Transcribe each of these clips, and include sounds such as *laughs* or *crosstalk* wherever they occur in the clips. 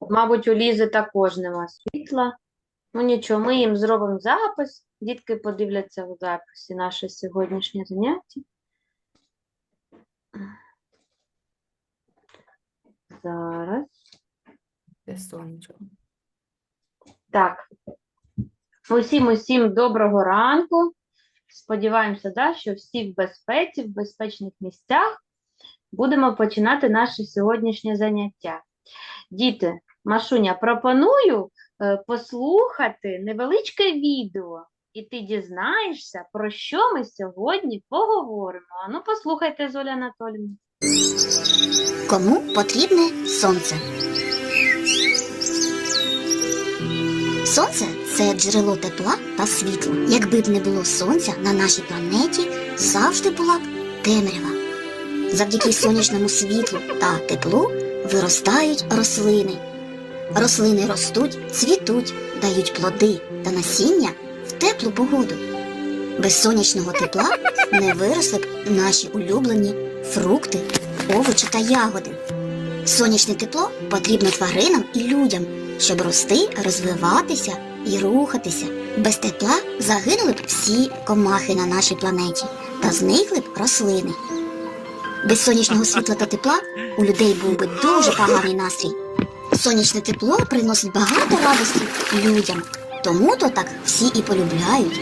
Мабуть, у Лізи також нема світла. Ну нічого, ми їм зробимо запис. Дітки подивляться у записі наше сьогоднішнє заняття. Зараз. Де сонечко? Так. Усім усім доброго ранку. Сподіваємося, да, що всі в безпеці, в безпечних місцях. Будемо починати наше сьогоднішнє заняття. Діти, Машуня, пропоную е, послухати невеличке відео, і ти дізнаєшся, про що ми сьогодні поговоримо. А ну, послухайте, Золя Анатоліївна. Кому потрібне сонце? Сонце це джерело тепла та світла. Якби б не було сонця на нашій планеті, завжди була б темрява. Завдяки сонячному світлу та теплу виростають рослини. Рослини ростуть, цвітуть, дають плоди та насіння в теплу погоду. Без сонячного тепла не виросли б наші улюблені фрукти, овочі та ягоди. Сонячне тепло потрібно тваринам і людям, щоб рости, розвиватися і рухатися. Без тепла загинули б всі комахи на нашій планеті та зникли б рослини. Без сонячного світла та тепла у людей був би дуже поганий настрій. Сонячне тепло приносить багато радості людям, тому то так всі і полюбляють.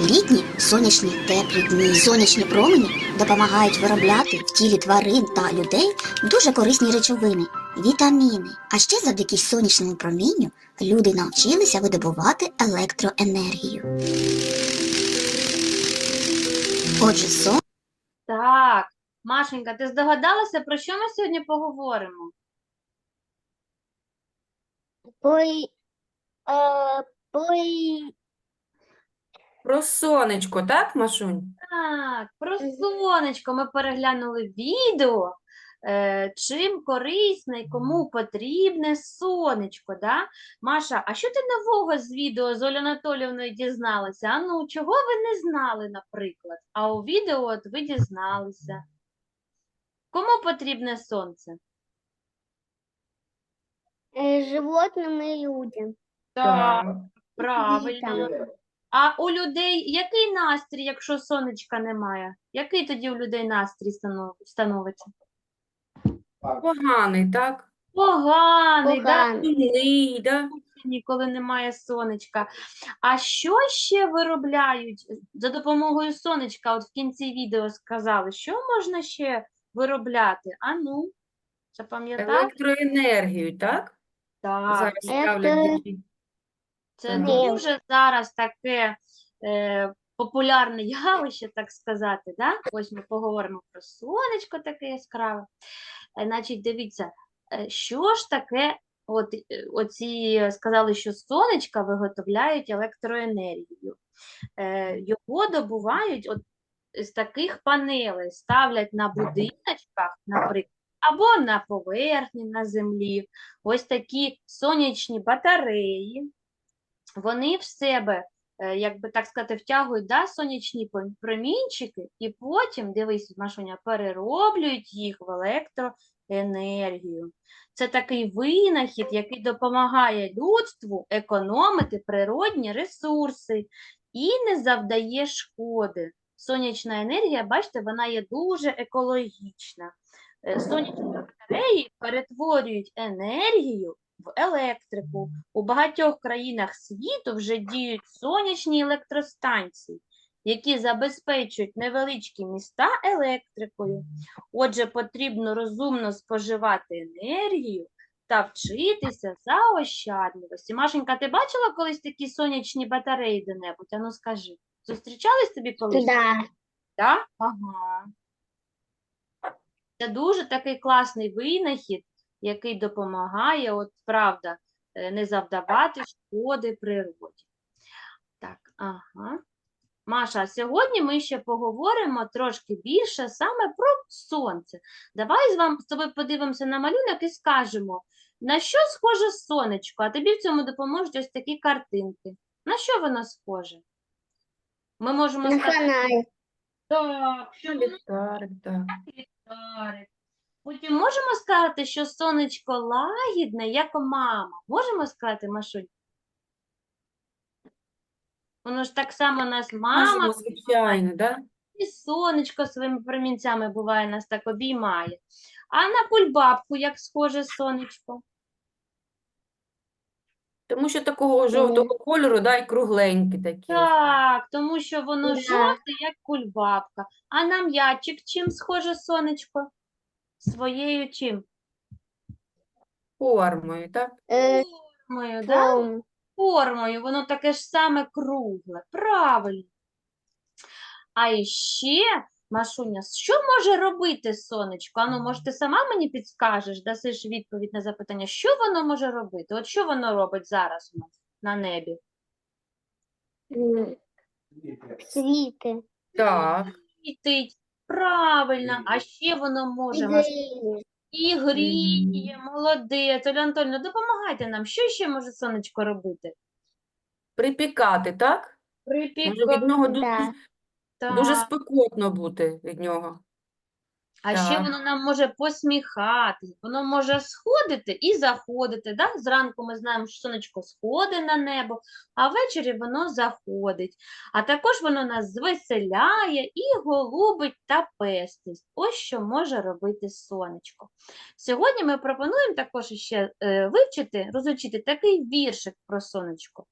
Літні сонячні теплі дні, сонячні промені допомагають виробляти в тілі тварин та людей дуже корисні речовини, вітаміни. А ще завдяки сонячному промінню люди навчилися видобувати електроенергію. Отже, сон Так, Машенька, ти здогадалася, про що ми сьогодні поговоримо? Ой, е, ой, Про сонечко, так, Машунь? Так, про сонечко ми переглянули відео, е, чим корисне і кому потрібне сонечко, да? Маша, а що ти нового з відео з Олею Анатоліївною дізналася? А ну, чого ви не знали, наприклад? А у відео от ви дізналися. Кому потрібне сонце? е, животним і людям. Так, Так. правильно. А у людей який настрій, якщо сонечка немає? Який тоді у людей настрій станов- становиться? Поганий, так? Поганий, да? Поганий. Сумний, да? осені, коли немає сонечка. А що ще виробляють за допомогою сонечка? От в кінці відео сказали, що можна ще виробляти? А ну, запам'ятали? Електроенергію, так? Так, Зараз ставлять це Ага. дуже зараз таке е, популярне явище, так сказати. Да? Ось ми поговоримо про сонечко таке яскраве. Е, Значить, дивіться, е, що ж таке, от е, оці сказали, що з сонечка виготовляють електроенергію. Е, Його добувають от з таких панелей, ставлять на будиночках, наприклад, або на поверхні на землі. Ось такі сонячні батареї. Вони в себе, е, як би так сказати, втягують да, сонячні промінчики, і потім, дивись, Машуня, перероблюють їх в електроенергію. Це такий винахід, який допомагає людству економити природні ресурси і не завдає шкоди. Сонячна енергія, бачите, вона є дуже екологічна. Е, Сонячні батареї перетворюють енергію в електрику. У багатьох країнах світу вже діють сонячні електростанції, які забезпечують невеличкі міста електрикою. Отже, потрібно розумно споживати енергію та вчитися заощадливості. Машенька, ти бачила колись такі сонячні батареї де-небудь? Ану скажи. Зустрічались тобі колись? Да. Так? Ага. Це дуже такий класний винахід, який допомагає, от правда, е, не завдавати шкоди природі. Так, ага. Маша, сьогодні ми ще поговоримо трошки більше саме про сонце. Давай з вами з тобою подивимося на малюнок і скажемо, на що схоже сонечко, а тобі в цьому допоможуть ось такі картинки. На що воно схоже? Ми можемо На сказати, фонарик. так, що Ліхтарик, так. ліхтарик. Потім можемо сказати, що сонечко лагідне, як мама. Можемо сказати, Машунь? Воно ж так само нас мама, Можемо, звичайно, да? і сонечко своїми промінцями буває нас так обіймає. А на кульбабку як схоже сонечко? Тому що такого жовтого кольору, да, і кругленькі такі. Так, тому що воно Да. жовте, як кульбабка. А на м'ячик чим схоже сонечко? Своєю чим? Формою, так? Е, Формою, да? Формою, воно таке ж саме кругле. Правильно. А іще, Машуня, що може робити сонечко? Ану, може, ти сама мені підскажеш, дасиш відповідь на запитання, що воно може робити? От що воно робить зараз у нас на небі? Світи. Так. Світить. Правильно, а ще воно може і гріє, молодець. Оля Анатольовна, допомагайте нам. Що ще може сонечко робити? Припікати, так? Може від Припікати. нього Да. дуже спекотно бути від нього. А ще Так. воно нам може посміхатись, воно може сходити і заходити. Да? Зранку ми знаємо, що сонечко сходить на небо, а ввечері воно заходить. А також воно нас звеселяє і голубить та пестить. Ось що може робити сонечко. Сьогодні ми пропонуємо також ще е, вивчити, розучити такий віршик про сонечко.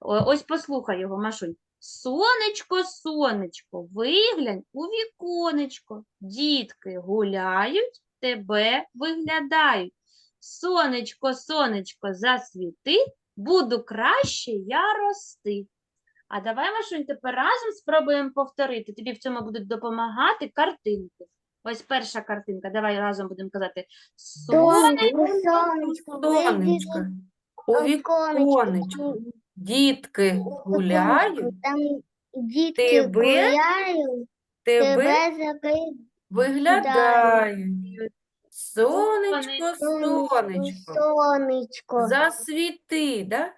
О- Ось послухай його, Машуль. Сонечко, сонечко, виглянь у віконечко. Дітки гуляють, тебе виглядають. Сонечко, сонечко, засвіти, буду краще я рости. А давай, Машунь, тепер разом спробуємо повторити. Тобі в цьому будуть допомагати картинки. Ось перша картинка. Давай разом будемо казати. Сонечко, Сонечко, сонечко, Сонечко. У віконечко. Дітки гуляють, Там дітки Тебе гуляють, тебе тебе закриють. виглядають. Сонечко, Сонечко, сонечко, засвіти, да?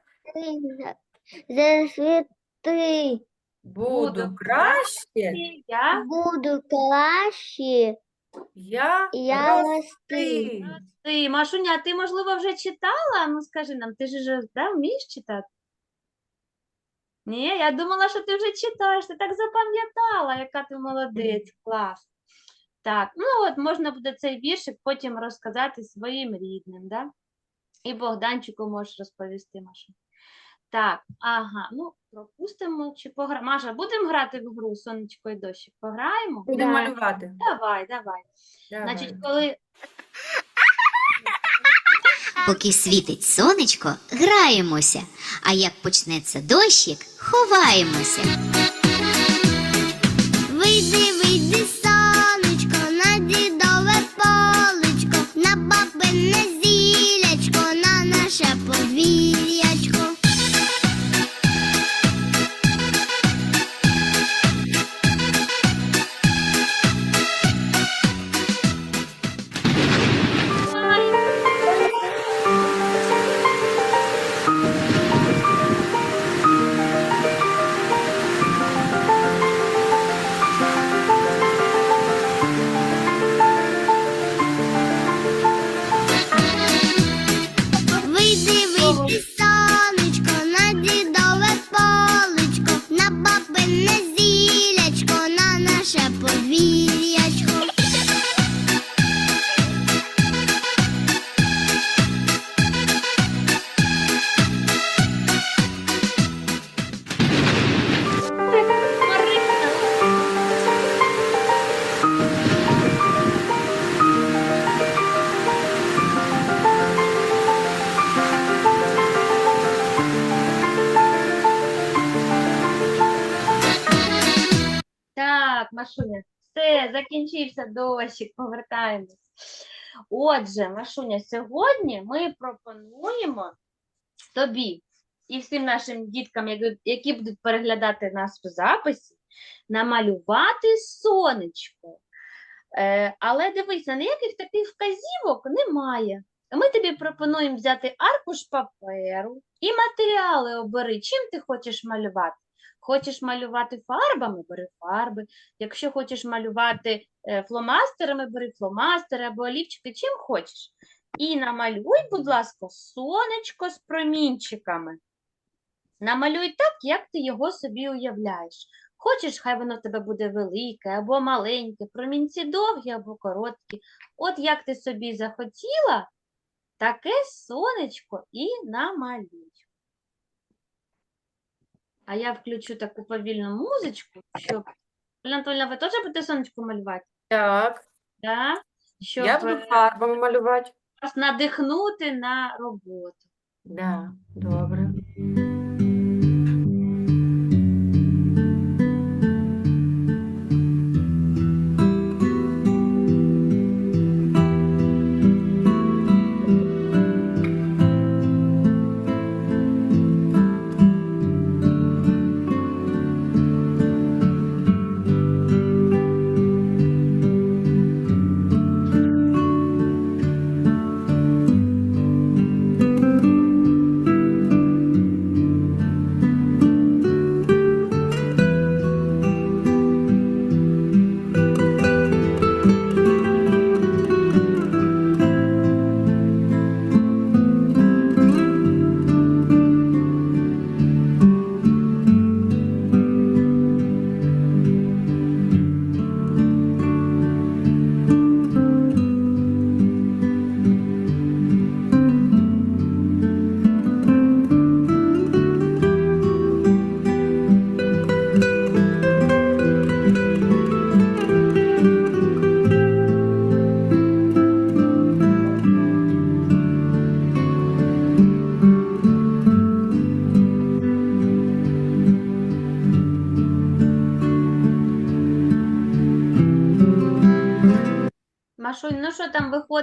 засвіти, Буду Буду краще, я буду краще, я я рости. рости. Ти, Машуня, ти, можливо, вже читала? Ну, скажи нам, ти ж вже да, вмієш читати? Ні, я думала, що ти вже читаєш, ти так запам'ятала, яка ти молодець, клас. Так, ну от можна буде цей віршик потім розказати своїм рідним, да? І Богданчику можеш розповісти, Маша. Так, ага, ну пропустимо чи пограємо. Маша, будемо грати в гру сонечко і дощик? Пограємо? Будемо Да. малювати. Давай, давай. Значить, коли Поки світить сонечко, граємося, а як почнеться дощик, ховаємося. Вийди, вийди, Машуня, все, закінчився дощик, повертаємось. Отже, Машуня, сьогодні ми пропонуємо тобі і всім нашим діткам, які- будуть переглядати нас в записі, намалювати сонечко. Е, але дивися, ніяких таких вказівок немає. Ми тобі пропонуємо взяти аркуш паперу і матеріали обери, чим ти хочеш малювати. Хочеш малювати фарбами, бери фарби. Якщо хочеш малювати е, фломастерами, бери фломастери або олівчики, чим хочеш. І намалюй, будь ласка, сонечко з промінчиками. Намалюй так, як ти його собі уявляєш. Хочеш, хай воно в тебе буде велике або маленьке, промінці довгі або короткі. От як ти собі захотіла, таке сонечко і намалюй. А я включу таку повільну музичку, щоб. Оля Анатольовна, ви теж будете сонечко малювати? Так, Да? Щоб я буду е, фарбами малювати. вас надихнути на роботу. Да, добре.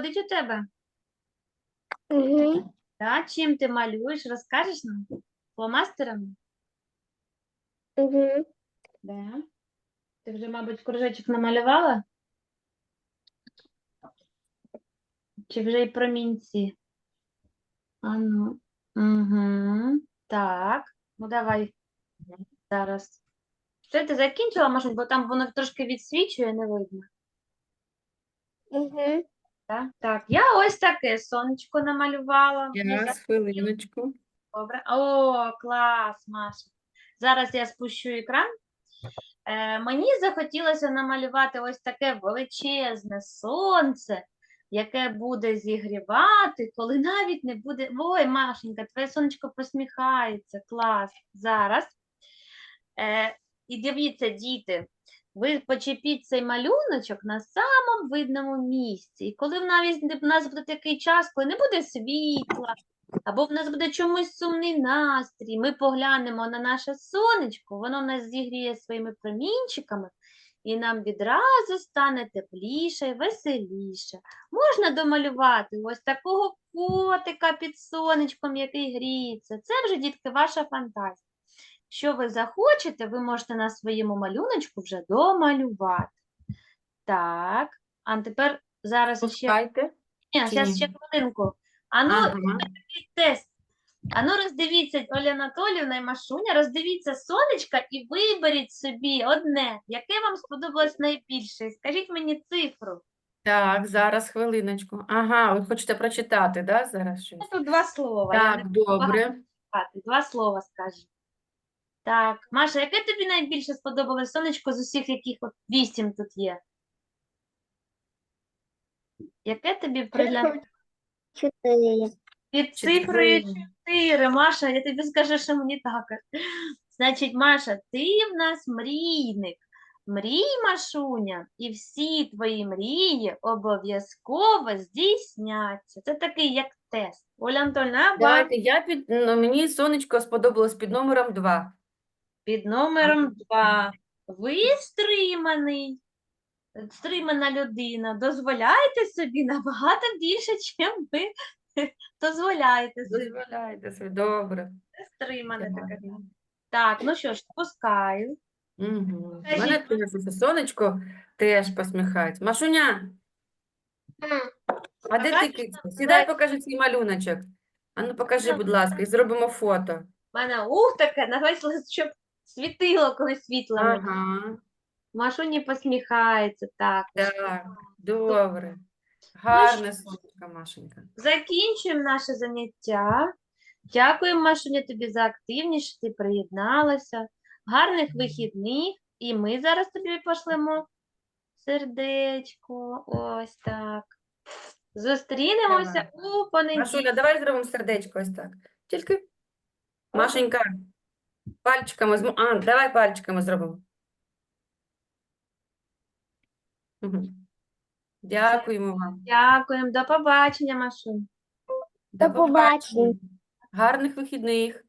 Виходить у тебе? Угу. Да? Чим ти малюєш? Розкажеш нам? Фломастерами? Угу. Да. Ти вже, мабуть, кружечок намалювала? Чи вже й промінці? А ну. Угу. Так. Ну давай. Зараз. Все, ти закінчила, Машунь, бо там воно трошки відсвічує, не видно. Угу. Так, так. Я ось таке сонечко намалювала. Зараз, хвилиночку. Добре. О, клас, Маша. Зараз я спущу екран. Е, мені захотілося намалювати ось таке величезне сонце, яке буде зігрівати, коли навіть не буде. Ой, Машенька, твоє сонечко посміхається. Клас. Зараз. Е, і дивіться, діти, ви почепіть цей малюночок на самому видному місці. І коли в навіть в нас буде такий час, коли не буде світла, або в нас буде чомусь сумний настрій, ми поглянемо на наше сонечко, воно нас зігріє своїми промінчиками, і нам відразу стане тепліше і веселіше. Можна домалювати ось такого котика під сонечком, який гріється. Це вже, дітки, ваша фантазія. Що ви захочете, ви можете на своєму малюночку вже домалювати. Так, а тепер зараз ще Пускайте. ні, зараз ще хвилинку. Ану, Ага. тест. Ану, роздивіться, Оля Анатоліївна і Машуня, роздивіться сонечка і виберіть собі одне, яке вам сподобалось найбільше. Скажіть мені цифру. Так, зараз, хвилиночку. Ага, ви хочете прочитати, да, зараз щось? Тут два слова. Так, добре. Два слова скажи. Так, Маша, яке тобі найбільше сподобалось сонечко з усіх, яких от вісім тут є? Яке тобі пригляд... Чотири. Під цифрою Чотири. 4, Маша, я тобі скажу, що мені також. Значить, Маша, ти в нас мрійник. Мрій, Машуня, і всі твої мрії обов'язково здійсняться. Це такий, як тест. Оля Антонівна, вам Давайте, я під, ну, мені сонечко сподобалось під номером 2. Під номером 2. Ви стриманий, стримана людина. Дозволяєте собі набагато більше, чим ви *laughs* дозволяєте собі. Дозволяйте собі, добре. Стримане таке. Так, ну що ж, спускаю. Угу. Мене теж сонечко теж посміхається. Машуня, а де ти кицька? Сідай, покажи свій малюночок. А ну покажи, будь ласка, і зробимо фото. У мене ух таке, навесло, щоб світило, коли немає. Ага, Машуні посміхається, так. так, добре. Гарне сонечко, Машенька. Закінчуємо наше заняття. Дякуємо, Машуня, тобі за активність, що ти приєдналася. Гарних вихідних. І ми зараз тобі пошлемо сердечко. Ось так. Зустрінемося у понеділок. Машуля, давай зробимо сердечко ось так. Тільки, Машенька, пальчиками змо... А, давай пальчиками зробимо. Дякуємо вам. Дякуємо. До побачення, Машу. До До побачення. Гарних вихідних.